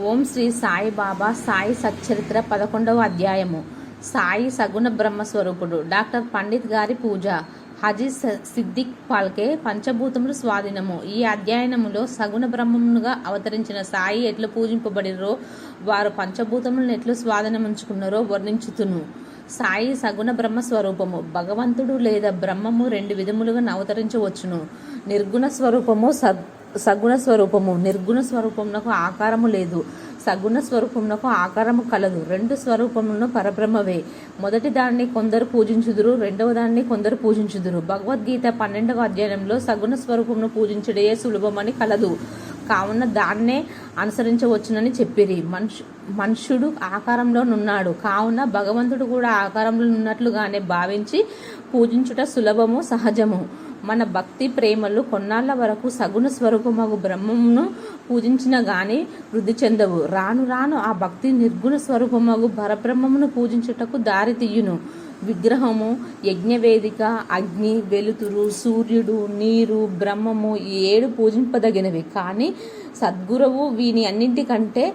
ఓం శ్రీ సాయి బాబా సాయి సచ్చరిత్ర పదకొండవ అధ్యాయము. సాయి సగుణ బ్రహ్మ స్వరూపుడు డాక్టర్ పండిత్ గారి పూజ. హజీ సిద్దిక్ పాల్కే పంచభూతములు స్వాధీనము. ఈ అధ్యయనములో సగుణ బ్రహ్మమునుగా అవతరించిన సాయి ఎట్లు పూజింపబడిరో వారు పంచభూతములను ఎట్లు స్వాధీనముంచుకున్నారో వర్ణించుతును. సాయి సగుణ బ్రహ్మ స్వరూపము భగవంతుడు లేదా బ్రహ్మము రెండు విధములుగా అవతరించవచ్చును. నిర్గుణ స్వరూపము సద్ సగుణ స్వరూపము నిర్గుణ స్వరూపమునకు ఆకారము లేదు. సగుణ స్వరూపమునకు ఆకారము కలదు. రెండు స్వరూపములను పరబ్రహ్మవే. మొదటి దాన్ని కొందరు పూజించుదురు రెండవ దాన్ని కొందరు పూజించుదురు. భగవద్గీత పన్నెండవ అధ్యాయంలో సగుణ స్వరూపమును పూజించడే సులభమని కలదు. కావున దాన్నే అనుసరించవచ్చునని చెప్పిరి. మనుషు మనుషుడు ఆకారంలో నున్నాడు. కావున భగవంతుడు కూడా ఆకారంలో ఉన్నట్లుగానే భావించి పూజించుట సులభము సహజము. మన భక్తి ప్రేమలు కొన్నాళ్ళ వరకు సగుణ స్వరూపమగు బ్రహ్మమును పూజించిన గాని వృద్ధి చెందవు. రాను రాను ఆ భక్తి నిర్గుణ స్వరూపమగు పరబ్రహ్మమును పూజించుటకు దారి తీయును. విగ్రహము యజ్ఞవేదిక అగ్ని వెలుతురు సూర్యుడు నీరు బ్రహ్మము ఈ ఏడు పూజింపదగినవి. కానీ సద్గురువు వీని అన్నింటికంటే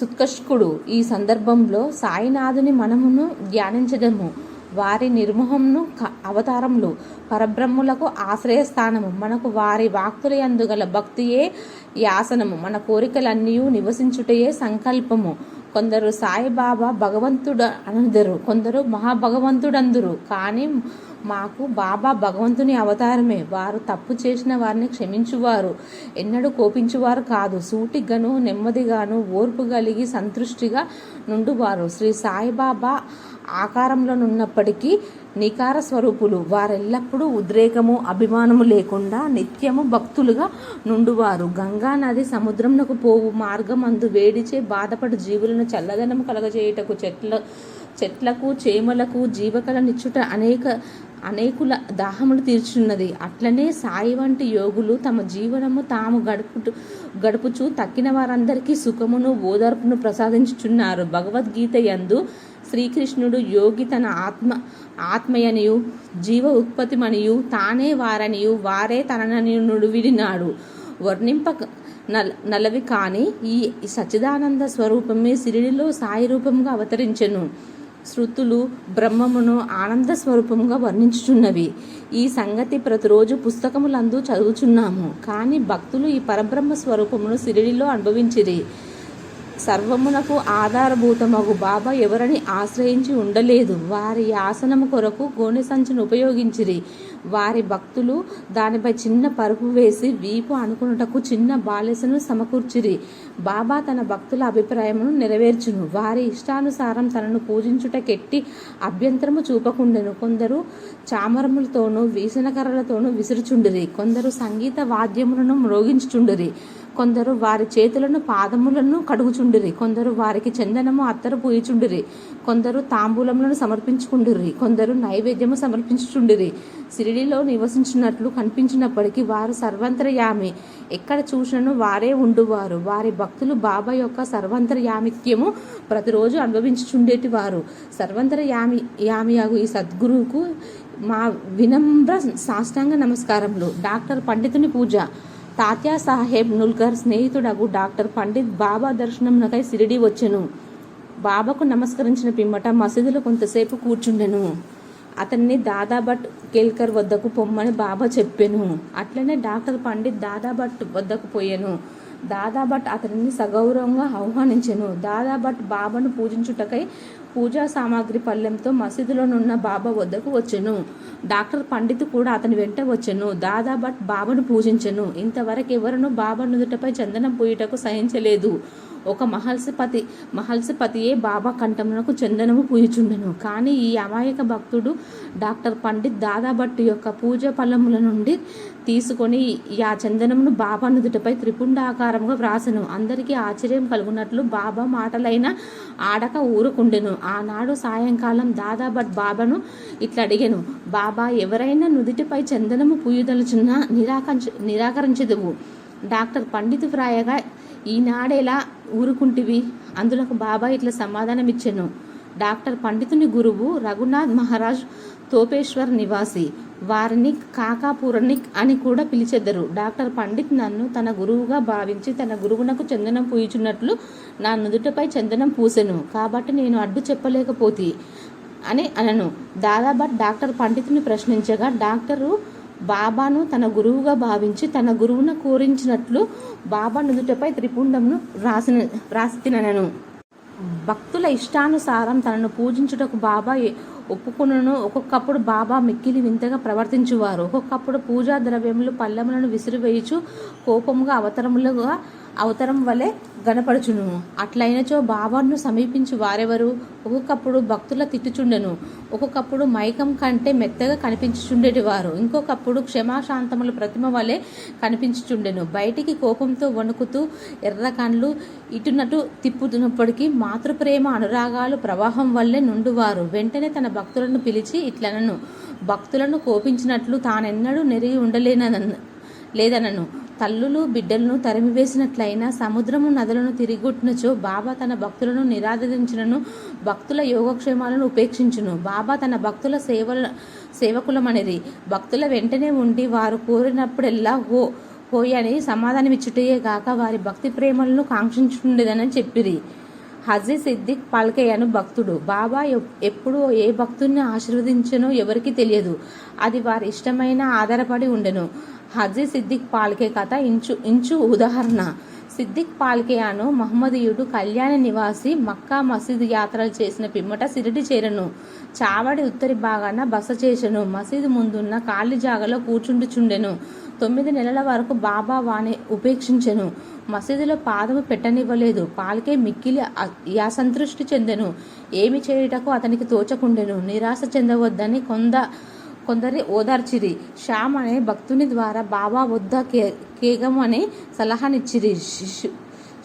సుత్కష్కుడు ఈ సందర్భంలో సాయినాథుని మనమును ధ్యానించదము వారి నిర్మోహంను క- అవతారములు. పరబ్రహ్ములకు ఆశ్రయస్థానము. మనకు వారి వాక్తుల యందుగల భక్తియే యాసనము. మన కోరికలన్నీ నివసించుటయే సంకల్పము. కొందరు సాయిబాబా భగవంతుడు అనుదరు. కొందరు మహాభగవంతుడందురు. కానీ మాకు బాబా భగవంతుని అవతారమే. వారు తప్పు చేసిన వారిని క్షమించువారు. ఎన్నడూ కోపించువారు కాదు. సూటిగాను నెమ్మదిగాను ఓర్పు కలిగి సంతృష్టిగా నుండువారు. శ్రీ సాయిబాబా ఆకారంలో ఉన్నప్పటికీ నికార స్వరూపులు. వారెల్లప్పుడూ ఉద్రేకము అభిమానము లేకుండా నిత్యము భక్తులుగా నుండువారు. గంగా నది సముద్రమునకు పోవు మార్గమందు వేడిచే బాధపడు జీవులను చల్లదనము కలగజేయుటకు చెట్ల చెట్లకు చేమలకు జీవకలనిచ్చుట అనేక అనేకుల దాహములు తీర్చున్నది అట్లనే సాయి వంటి యోగులు తమ జీవనము తాము గడుపుటు గడుపుచు తక్కిన వారందరికీ సుఖమును ఓదార్పును ప్రసాదించుచున్నారు. భగవద్గీత యందు శ్రీకృష్ణుడు యోగి తన ఆత్మ ఆత్మయనియు జీవ ఉత్పత్తిమనియు తానే వారనియు వారే తనననియు నుడివిడినాడు వర్ణింప నల్ నలవి కాని ఈ సచ్చిదానంద స్వరూపమే సిరిడిలో సాయి రూపంగా అవతరించెను. శృతులు బ్రహ్మమును ఆనంద స్వరూపంగా వర్ణించుచున్నవి. ఈ సంగతి ప్రతిరోజు పుస్తకములందు చదువుచున్నాము. కానీ భక్తులు ఈ పరబ్రహ్మ స్వరూపమును సిరిడిలో అనుభవించిరి. సర్వమునకు ఆధారభూతమగు బాబా ఎవరని ఆశ్రయించి ఉండలేదు. వారి ఆసనము కొరకు గోనె సంచును ఉపయోగించిరి. వారి భక్తులు దానిపై చిన్న పరుపు వేసి వీపు అనుకున్నటకు చిన్న బాలెసను సమకూర్చిరి. బాబా తన భక్తుల అభిప్రాయమును నెరవేర్చును. వారి ఇష్టానుసారం తనను పూజించుటకెట్టి అభ్యంతరము చూపకుండెను. కొందరు చామరములతోనూ వీసనకర్రలతోనూ విసురుచుండిరి. కొందరు సంగీత వాద్యములను మ్రోగించుచుండిరి. కొందరు వారి చేతులను పాదములను కడుగుచుండిరి. కొందరు వారికి చందనము అత్తరు పూయిచుండిరి. కొందరు తాంబూలములను సమర్పించుకుండిరి. కొందరు నైవేద్యము సమర్పించుచుండిరి. సిరిడిలో నివసించినట్లు కనిపించినప్పటికీ వారు సర్వంతరయామి. ఎక్కడ చూసినను వారే ఉండువారు. వారి భక్తులు బాబా యొక్క సర్వంతరయామిత్యము ప్రతిరోజు అనుభవించుచుండేటి వారు సర్వంతరయామి యామియాగు ఈ సద్గురువుకు మా వినమ్ర సాష్టాంగ నమస్కారములు. డాక్టర్ పండితుని పూజ. తాత్యా సాహెబ్ నుల్కర్ స్నేహితుడగు డాక్టర్ పండిత్ బాబా దర్శనంకై సిరిడి వచ్చెను. బాబాకు నమస్కరించిన పిమ్మట మసీదులో కొంతసేపు కూర్చుండెను. అతన్ని దాదాభట్ కేల్కర్ వద్దకు పొమ్మని బాబా చెప్పాను. అట్లనే డాక్టర్ పండిత్ దాదాభట్ వద్దకు పోయాను. దాదాభట్ అతనిని సగౌరవంగా ఆహ్వానించెను. దాదాభట్ బాబాను పూజించుటకై పూజా సామాగ్రి పళ్ళెంతో మసీదులోనున్న బాబా వద్దకు వచ్చెను. డాక్టర్ పండిత్ కూడా అతని వెంట వచ్చెను. దాదాభట్ బాబాను పూజించెను. ఇంతవరకు ఎవరనూ బాబా నుదుటపై చందనం పూయుటకు సహించలేదు. ఒక మహల్సిపతి మహల్సిపతియే బాబా కంఠమునకు చందనము పూయుచుండెను. కానీ ఈ అమాయక భక్తుడు డాక్టర్ పండిత్ దాదాభట్టు యొక్క పూజ ఫలముల నుండి తీసుకొని ఆ చందనమును బాబా నుదుటపై త్రిపుండాకారముగా వ్రాసెను. అందరికీ ఆశ్చర్యం కలుగునట్లు బాబా మాటలైన ఆడక ఊరుకుండెను. ఆనాడు సాయంకాలం దాదాభట్ బాబాను ఇట్లా అడిగాను బాబా ఎవరైనా నుదుటిపై చందనము పూయదలుచున్నా నిరాకరించ నిరాకరించదువు. డాక్టర్ పండిత్ ఫ్రాయగా ఈనాడేలా ఊరుకుంటివి? అందులకు బాబా ఇట్లా సమాధానం ఇచ్చెను. డాక్టర్ పండితుని గురువు రఘునాథ్ మహారాజ్ తోపేశ్వర్ నివాసి. వారిని కాకాపూరనిక్ అని కూడా పిలిచెద్దరు డాక్టర్ పండిత్ నన్ను తన గురువుగా భావించి తన గురువునకు చందనం పూయించున్నట్లు నా నుదుటపై చందనం పూసెను. కాబట్టి నేను అడ్డు చెప్పలేకపోతే. అని అనను. దాదాబాద్ డాక్టర్ పండితుని ప్రశ్నించగా డాక్టరు బాబాను తన గురువుగా భావించి తన గురువును కోరించినట్లు బాబా నుదుటపై త్రిపుండంను రాసిన రాసి తినను భక్తుల ఇష్టానుసారం తనను పూజించుటకు బాబా ఒప్పుకును ఒక్కొక్కప్పుడు బాబా మిక్కిలి వింతగా ప్రవర్తించువారు. ఒక్కొక్కప్పుడు పూజా ద్రవ్యములు పల్లెములను విసిరివేయుచు కోపముగా అవతరములుగా అవతరం వలె గనపడుచును అట్లయినచో బాబాను సమీపించి వారెవరు? ఒక్కొక్కప్పుడు భక్తుల తిట్టుచుండెను. ఒక్కొక్కప్పుడు మైకం కంటే మెత్తగా కనిపించుచుండేటివారు ఇంకొకప్పుడు క్షమాశాంతముల ప్రతిమ వలె కనిపించుచుండెను. బయటికి కోపంతో వణుకుతూ ఎర్ర కండ్లు ఇటునటు తిప్పుతున్నప్పటికీ మాతృప్రేమ అనురాగాలు ప్రవాహం వల్లే నుండువారు. వెంటనే తన భక్తులను పిలిచి ఇట్లనను. భక్తులను కోపించినట్లు తానెన్నడూ నెరిగి ఉండలేనన్న లేదనను తల్లులు బిడ్డలను తరిమివేసినట్లయినా సముద్రము నదులను తిరిగొట్టినచో బాబా తన భక్తులను నిరాదరించినను భక్తుల యోగక్షేమాలను ఉపేక్షించును. బాబా తన భక్తుల సేవల సేవకులమనిది భక్తుల వెంటనే ఉండి వారు కోరినప్పుడెల్లా హో హోయ్ అని సమాధానమిచ్చుటయే గాక వారి భక్తి ప్రేమలను కాంక్షించుండేదని చెప్పిరి. హజీ సిద్దిక్ పాల్కేయను భక్తుడు. బాబా ఎప్- ఎప్పుడు ఏ భక్తుడిని ఆశీర్వదించనో ఎవరికీ తెలియదు. అది వారి ఇష్టమైన ఆధారపడి ఉండెను. హజీ సిద్దిక్ పాల్కే కథ ఇంచు ఇంచు ఉదాహరణ. సిద్దిక్ పాల్కేయాను మహమ్మదీయుడు కళ్యాణ నివాసి మక్కా మసీదు యాత్రలు చేసిన పిమ్మట సిరిడి చేరను. చావడి ఉత్తరి భాగాన బస చేసెను. మసీదు ముందున్న ఖాళీ జాగలో కూర్చుండుచుండెను. తొమ్మిది నెలల వరకు బాబా వాణి ఉపేక్షించెను. మసీదులో పాదము పెట్టనివ్వలేదు. పాల్కే మిక్కిలి అసంతృష్టి యాసంతృష్టి చెందెను. ఏమి చేయుటకు అతనికి తోచకుండెను. నిరాశ చెందవద్దని కొంద కొందరి ఓదార్చిరి. శ్యామ్ అనే భక్తుని ద్వారా బాబా వద్ద కే కేగం అనే సలహానిచ్చిరి. శిశు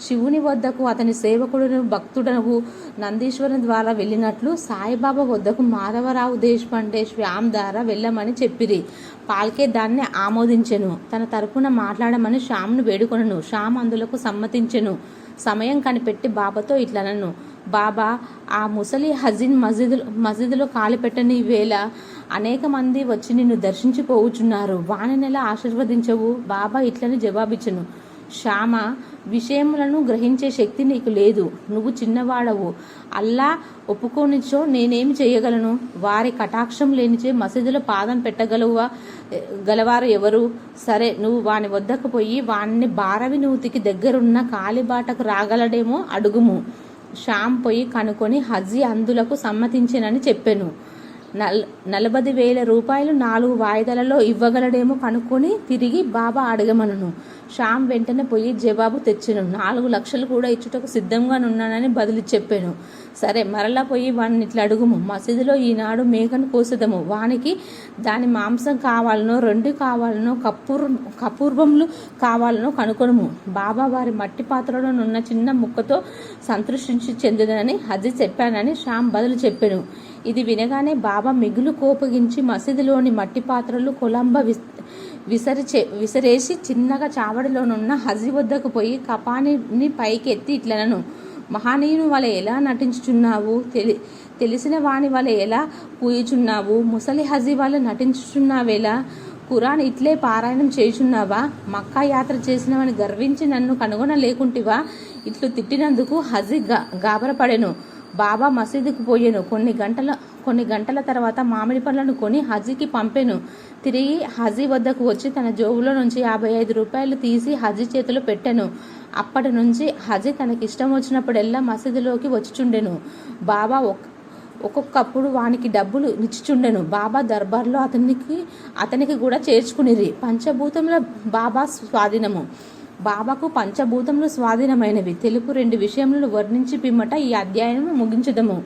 శివుని వద్దకు అతని సేవకుడును భక్తుడను నందీశ్వరుని ద్వారా వెళ్ళినట్లు సాయిబాబా వద్దకు మాధవరావు దేశపాండే శ్యామ్ ద్వారా వెళ్ళమని చెప్పిరి. పాల్కే దాన్ని ఆమోదించెను. తన తరపున మాట్లాడమని శ్యామ్ను వేడుకొనను. శ్యామ్ అందులకు సమ్మతించెను. సమయం కనిపెట్టి బాబాతో ఇట్లనను. బాబా ఆ ముసలి హజిన్ మసీదు మసీదులో కాలు పెట్టని వేళ అనేక మంది వచ్చి నిన్ను దర్శించిపోవుచున్నారు వాణినెలా ఆశీర్వదించవు? బాబా ఇట్లని జవాబిచ్చను. శ్యామ విషయములను గ్రహించే శక్తి నీకు లేదు. నువ్వు చిన్నవాడవు. అల్లా ఒప్పుకోనిచో నేనేమి చేయగలను? వారి కటాక్షం లేనిచే మసీదులో పాదం పెట్టగలవా గలవారు ఎవరు? సరే నువ్వు వాని వద్దకు పోయి వాణ్ణి బారవి నూతికి దగ్గరున్న కాలిబాటకు రాగలడేమో అడుగుము. శ్యామ్ పోయి కనుకొని హజీ అందులకు సమ్మతించినని చెప్పాను. నల్ నలభై వేల రూపాయలు నాలుగు వాయిదాలలో ఇవ్వగలడేమో కనుక్కొని తిరిగి బాబా అడగమనను. శ్యామ్ వెంటనే పోయి జవాబు తెచ్చాను. నాలుగు లక్షలు కూడా ఇచ్చుటకు సిద్ధంగా ఉన్నానని బదులు చెప్పాను. సరే మరలా పోయి వాడిని ఇట్లా అడుగుము. మసీదులో ఈనాడు మేకను కోసేదము. వానికి దాని మాంసం కావాలనో రెండు కావాలనో కపూర్ కపూర్వములు కావాలనో కనుకొనుము. బాబా వారి మట్టి పాత్రలో నున్న చిన్న ముక్కతో సంతృష్టించి చెందదని హజీ చెప్పానని శ్యామ్ బదులు చెప్పాను. ఇది వినగానే బాబా మిగులు కోపగించి మసీదులోని మట్టి పాత్రలు కొలంబ విస్ విసరిచే విసిరేసి చిన్నగా చావడిలోనున్న హజి వద్దకు పోయి కపానిని పైకెత్తి ఇట్లనను మహానీయుని వలె ఎలా నటించుచున్నావు? తెలి తెలిసిన వాని వలె ఎలా పూయుచున్నావు? ముసలి హజీ వల్ల నటించుచున్నావేలా? ఖురాన్ ఇట్లే పారాయణం చేయుచున్నావా? మక్కా యాత్ర చేసినవని గర్వించి నన్ను కనుగొనలేకుంటివా? ఇట్లు తిట్టినందుకు హజీ గా గాబరపడెను. బాబా మసీదుకు పోయాను. కొన్ని గంటల కొన్ని గంటల తర్వాత మామిడి పండ్లను కొని హజీకి పంపాను. తిరిగి హజీ వద్దకు వచ్చి తన జోబులో నుంచి యాభై ఐదు రూపాయలు తీసి హజీ చేతిలో పెట్టాను. అప్పటి నుంచి హజీ తనకి ఇష్టం వచ్చినప్పుడెల్లా మసీదులోకి వచ్చిచుండెను. బాబా ఒక్క ఒక్కొక్కప్పుడు వానికి డబ్బులు ఇచ్చిచుండెను బాబా దర్బార్లో అతనికి అతనికి కూడా చేర్చుకునేది పంచభూతముల బాబా స్వాధీనము. బాబాకు పంచభూతములు స్వాధీనమైనవి. తెలుపు రెండు విషయములను వర్ణించి పిమ్మట ఈ అధ్యాయము ముగించుదము.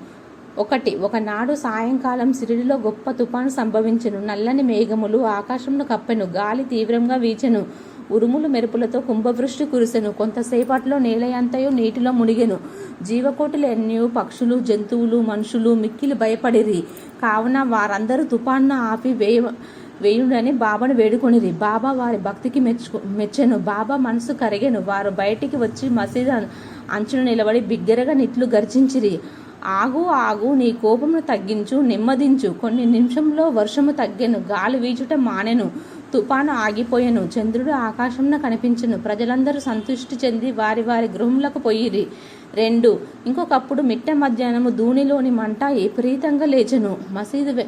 ఒకటి ఒకనాడు సాయంకాలం సిరిడిలో గొప్ప తుఫాను సంభవించెను. నల్లని మేఘములు ఆకాశమును కప్పెను. గాలి తీవ్రంగా వీచెను. ఉరుములు మెరుపులతో కుంభవృష్టి కురిసెను. కొంతసేపట్లో నేలయంతయు నీటిలో మునిగెను. జీవకోటులు పక్షులు జంతువులు మనుషులు మిక్కిలి భయపడిరి. కావున వారందరూ తుఫాన్ను ఆపి వేయ వేయుడని బాబాను వేడుకొనిది బాబా వారి భక్తికి మెచ్చుకు మెచ్చెను. బాబా మనసు కరిగెను. వారు బయటికి వచ్చి మసీదు అంచున నిలబడి బిగ్గరగా నిట్లు గర్జించిరి. ఆగు ఆగు నీ కోపమును తగ్గించు నెమ్మదించు. కొన్ని నిమిషంలో వర్షము తగ్గెను. గాలి వీచుట మానెను. తుపాను ఆగిపోయెను. చంద్రుడు ఆకాశంలో కనిపించెను. ప్రజలందరూ సంతృష్టి చెంది వారి వారి గృహములకు పోయిరి. రెండు ఇంకొకప్పుడు మిట్ట మధ్యాహ్నము దూనిలోని మంట విపరీతంగా లేచెను. మసీదు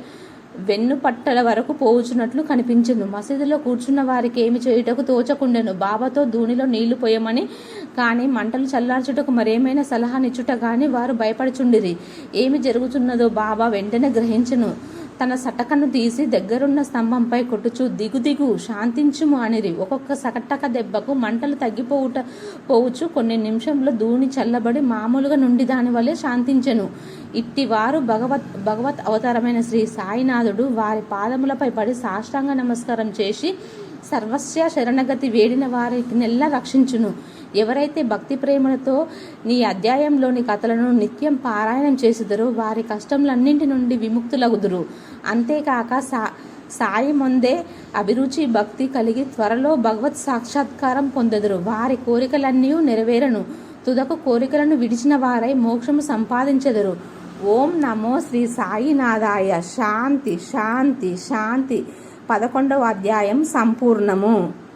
వెన్నుపట్టల వెన్ను పట్టల వరకు పోవుచున్నట్లు కనిపించింది మసీదులో కూర్చున్న వారికి ఏమి చేయుటకు తోచకుండెను. బాబాతో దూనిలో నీళ్ళు పోయమని కానీ మంటలు చల్లార్చుటకు మరేమైనా సలహానిచ్చుట గాని వారు భయపడుచుండిరి. ఏమి జరుగుతున్నదో బాబా వెంటనే గ్రహించను. తన సటకను తీసి దగ్గరున్న స్తంభంపై కొట్టుచు దిగు దిగు శాంతించుము అనిరి. ఒక్కొక్క సకటక దెబ్బకు మంటలు తగ్గిపోవుట పోవచ్చు కొన్ని నిమిషంలో దూని చల్లబడి మామూలుగా నుండి దాని వలె శాంతించెను. ఇట్టి వారు భగవత్ భగవత్ అవతారమైన శ్రీ సాయినాథుడు వారి పాదములపై పడి సాష్టాంగ నమస్కారం చేసి సర్వస్య శరణగతి వేడిన వారికి నెల్ల రక్షించును. ఎవరైతే భక్తి ప్రేమలతో నీ అధ్యాయంలోని కథలను నిత్యం పారాయణం చేసిదరో వారి కష్టములన్నింటి నుండి విముక్తులగుదురు. అంతేకాక సా సాయి ముందే అభిరుచి భక్తి కలిగి త్వరలో భగవత్ సాక్షాత్కారం పొందెదరు. వారి కోరికలన్నీ నెరవేరను. తుదకు కోరికలను విడిచిన వారై మోక్షము సంపాదించెదరు. ఓం నమో శ్రీ సాయినాథాయ. శాంతి శాంతి శాంతి. పదకొండవ అధ్యాయం సంపూర్ణము.